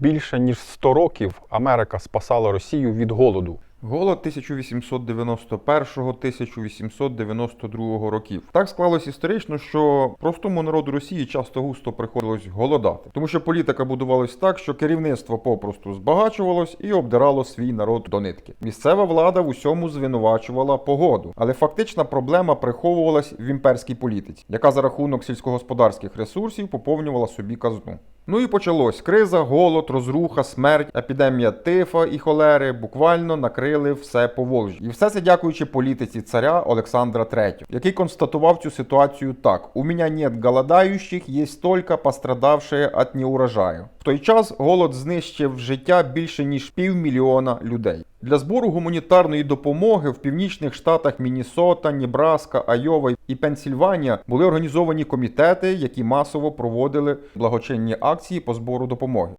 більше ніж 100 років Америка спасала Росію від голоду. Голод 1891-1892 років. Так склалось історично, що простому народу Росії часто густо приходилось голодати, тому що політика будувалась так, що керівництво попросту збагачувалось і обдирало свій народ до нитки. Місцева влада в усьому звинувачувала погоду, але фактична проблема приховувалась в імперській політиці, яка за рахунок сільськогосподарських ресурсів поповнювала собі казну. Ну і почалось криза, голод, розруха, смерть, епідемія тифа і холери буквально накрили все Поволжя. І все це дякуючи політиці царя Олександра III, який констатував цю ситуацію так: у мене нет голодающих, є тільки пострадавши, від неурожаю. В той час голод знищив життя більше ніж півмільйона людей. Для збору гуманітарної допомоги в північних штатах Міннесота, Небраска, Айова і Пенсільванія були організовані комітети, які масово проводили благочинні акції по збору допомоги.